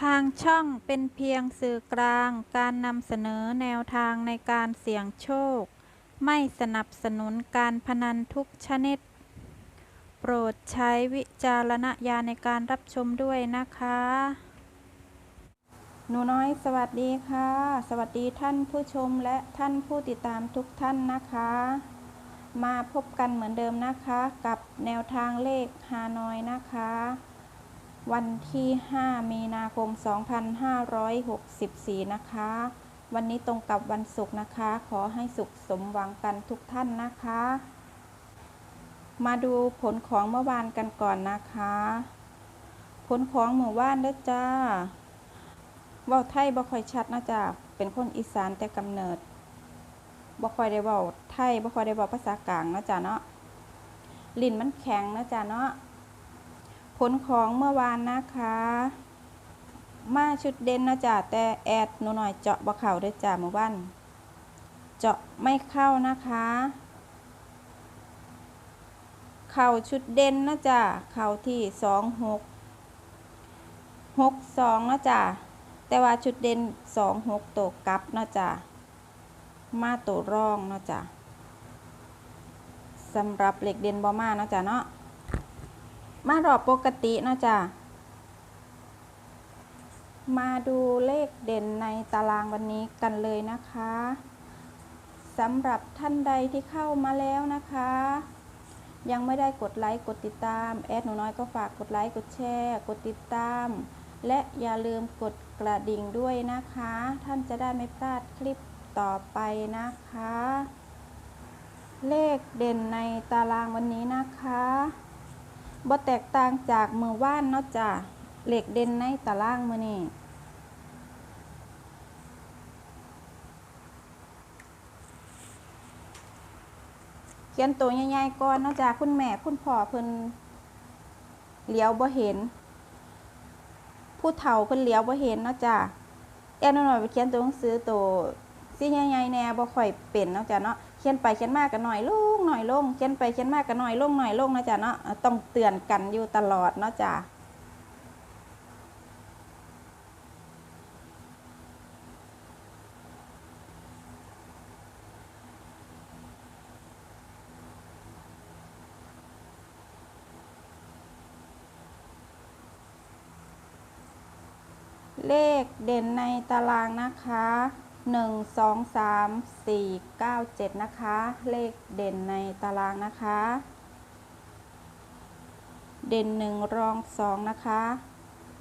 ทางช่องเป็นเพียงสื่อกลางการนำเสนอแนวทางในการเสี่ยงโชค ไม่สนับสนุนการพนันทุกชนิด โปรดใช้วิจารณญาณในการรับชมด้วยนะคะ หนูน้อยสวัสดีค่ะ สวัสดีท่านผู้ชมและท่านผู้ติดตามทุกท่านนะคะ มาพบกันเหมือนเดิมนะคะ กับแนวทางเลขฮานอยนะคะ วันที่ 5 มีนาคม 2564 นะคะ วันนี้ตรงกับวันศุกร์นะคะ ขอให้สุขสมหวังกันทุกท่านนะคะ มาดูผลของเมื่อวานกันก่อนนะคะ ผลของหมู่บ้านเด้อจ้าว้าไทยบ่ค่อยชัดนะจ้าเป็นคนอีสานแต่กำเนิดบ่ค่อยได้เว้าไทยบ่ค่อยได้เว้าภาษากลางนะจ้าเนาะลิ้นมันแข็งนะจ้าเนาะ ผลของเมื่อวานนะคะ มาชุดเด่นนะจ๊ะแต่แอดหนูหน่อยเจาะบ่เข่าด้วยจ้ะหมู่บ้านเจาะไม่เข้านะคะ เข่าชุดเด่นนะจ๊ะเข่าที่สองหกหกสองนะจ๊ะแต่ว่าชุดเด่นสองหกตัวกลับนะจ๊ะมาตัวร่องนะจ๊ะสำหรับเหล็กเด่นบอมานะจ๊ะเนาะ มารอบปกติเนาะจ้ะมาดูเลขเด่นในตารางวันนี้กันเลยนะคะสำหรับท่านใดที่เข้ามาแล้วนะคะ ยังไม่ได้กดไลค์กดติดตามแอดหนูน้อยก็ฝากกดไลค์กดแชร์กดติดตาม และอย่าลืมกดกระดิ่งด้วยนะคะ ท่านจะได้ไม่พลาดคลิปต่อไปนะคะ เลขเด่นในตารางวันนี้นะคะ บ่แตกต่างจากมือว่านเนาะจ้ะเหล็กเด่นในตารางมือนี่เขียนตัวใหญ่ๆก่อนเนาะจ้ะคุณแม่คุณพ่อเพิ่นเหลียวบ่เห็น ผู้เฒ่าเพิ่นเหลียวบ่เห็นเนาะจ้ะแอนหน่อยไปเขียนตัวหนังสือตัว สีใหญ่ๆแน่บ่ค่อยเป็นเนาะจ้ะเนาะเขียนไปเขียนมากกันหน่อยลงหน่อยลงเขียนไปเขียนมากกันหน่อยลงหน่อยลงนะจ้ะเนาะอะต้องเตือนกันอยู่ตลอดเนาะจ้ะเลขเด่นในตารางนะคะ 1 2 3 4 9 7 นะคะ เลขเด่นในตารางนะคะ เด่น 1 รอง 2 นะคะ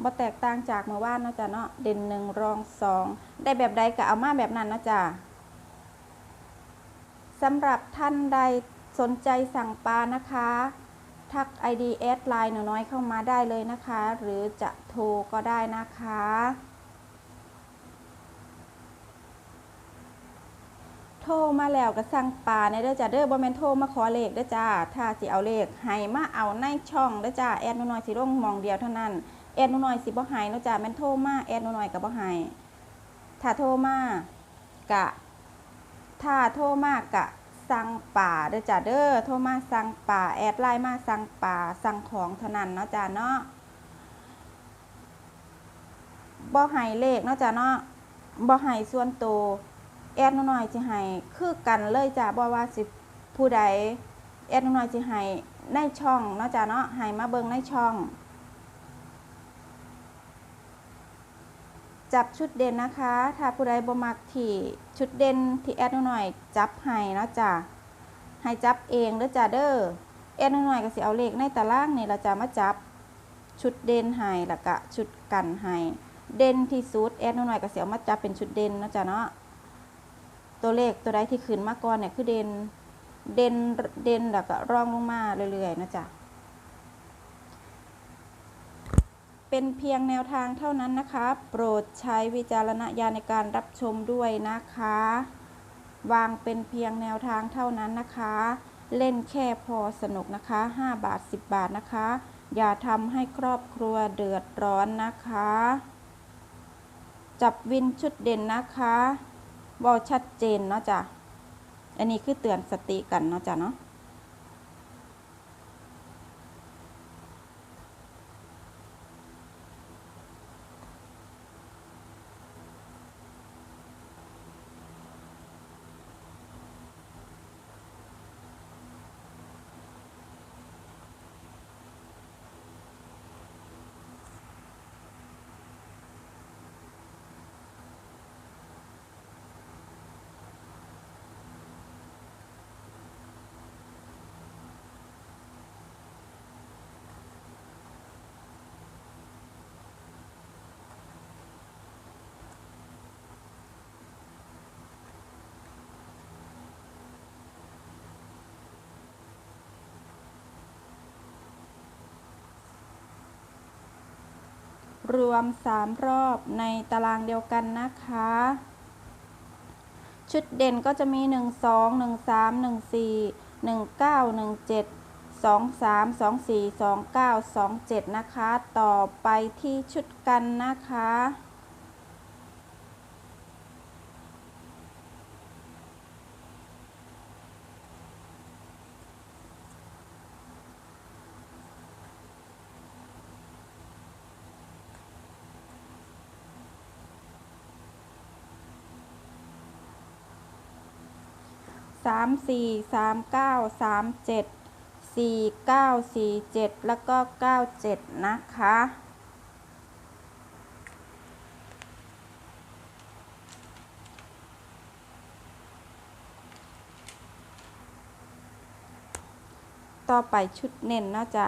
บ่แตกต่างจากเมื่อวานเนาะจ้ะเนาะ เด่น 1 รอง 2 ได้แบบใดก็เอามาแบบนั้นเนาะจ้ะสำหรับท่านใดสนใจสั่งปลานะคะ ทัก ID แอดไลน์หนูน้อยเข้ามาได้เลยนะคะ หรือจะโทรก็ได้นะคะ โทรมาแล้วก็สั่งป่าในเด้อจ้าเด้อบ่แม่นโทรมาขอเลขเด้อจ้าถ้าสิเอาเลขให้มาเอาในช่องเด้อจ้าแอดหนูน้อยสิลงมองเดียวเท่านั้นแอดหนูน้อยสิบ่ให้เนาะจ้าแม่นโทรมาแอดหนูน้อยก็บ่ให้ถ้าโทรมากะ ถ้าโทรมากะสั่งป่าเด้อจ้าเด้อโทรมาสั่งป่าแอดไลน์มาสั่งป่าสั่งของเท่านั้นเนาะจ้าเนาะบ่ให้เลขเนาะจ้าเนาะบ่ให้ส่วนตัว แอดน้อยๆสิให้คือกันเลยจ้าบ่ว่าสิผู้ใดแอดน้อยๆสิให้ในช่องเนาะจ้าเนาะให้มาเบิ่งในช่อง จับชุดเด่นนะคะ ถ้าผู้ใดบ่มักที่ชุดเด่นที่แอดน่อยจับให้เนาะจ้ะให้จับเองเด้อจ้ะเด้อแอดน่อยก็สิเอาเลขในตารางนี่เราจะมาจับชุดเด่นให้แล้วก็ชุดกันให้เด่นที่สุดแอดน่อยก็สิเอามาจับเป็นชุดเด่นเนาะจ้ะเนาะ ตัวเลขตัวใดที่ขึ้นมาก่อนเนี่ยคือเด่นเด่นเด่นแล้วก็ร่องลงมาเรื่อยๆนะจ้ะเป็นเพียงแนวทางเท่านั้นนะคะ โปรดใช้วิจารณญาณในการรับชมด้วยนะคะ วางเป็นเพียงแนวทางเท่านั้นนะคะ เล่นแค่พอสนุกนะคะ 5 บาท 10 บาทนะคะ อย่าทำให้ครอบครัวเดือดร้อนนะคะ จับวินชุดเด่นนะคะ บอชัดเจนเนาะจ้ะอันนี้คือเตือนสติกันเนาะจ้ะเนาะ รวม 3 รอบในตารางเดียวกันนะคะ ชุดเด่นก็จะมี 1 2 1 3 1 4 1 9 1 7 2 3 2 4 2 9 2 7 นะคะ ต่อไปที่ชุดกันนะคะ สามสี่สามเก้าสามเจ็ดสี่เก้าสี่เจ็ดแล้วก็เก้าเจ็ดนะคะ ต่อไปชุดเน้นนะจ๊ะ